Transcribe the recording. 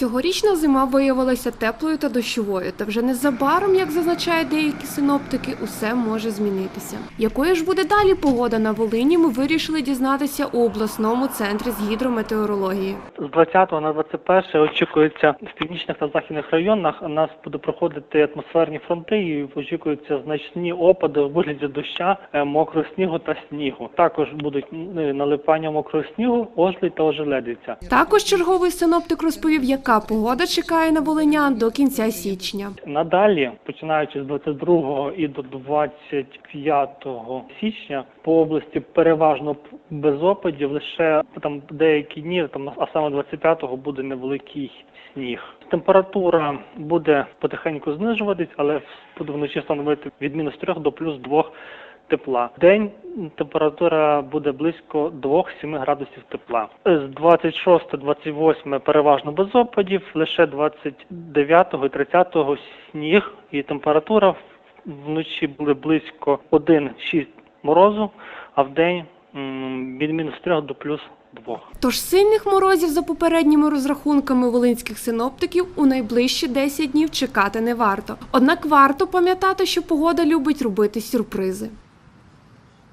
Цьогорічна зима виявилася теплою та дощовою, та вже незабаром, як зазначають деякі синоптики, усе може змінитися. Якою ж буде далі погода на Волині? Ми вирішили дізнатися у обласному центрі з гідрометеорології. З 20 на 21 очікується в північних та західних районах у нас буде проходити атмосферні фронти і очікуються значні опади у вигляді доща, е, мокрого снігу та снігу. Також будуть налипання мокрого снігу, ожеледь та ожеледиця. Також черговий синоптик розповів, яка погода чекає на волинян до кінця січня. Надалі, починаючи з 22 і до 25 січня, по області переважно без опадів, лише там деякі дні, там а саме 25-го буде невеликий сніг. Температура буде потихеньку знижуватись, але буде вночі становити від мінус 3 до плюс 2 тепла. В День температура буде близько 2-7 градусів тепла. З 26-28 переважно без опадів, лише 29 і 30 сніг і температура вночі буде близько 1-6 морозу, а в день від мінус 3 до плюс 2. Тож сильних морозів за попередніми розрахунками волинських синоптиків у найближчі 10 днів чекати не варто. Однак варто пам'ятати, що погода любить робити сюрпризи.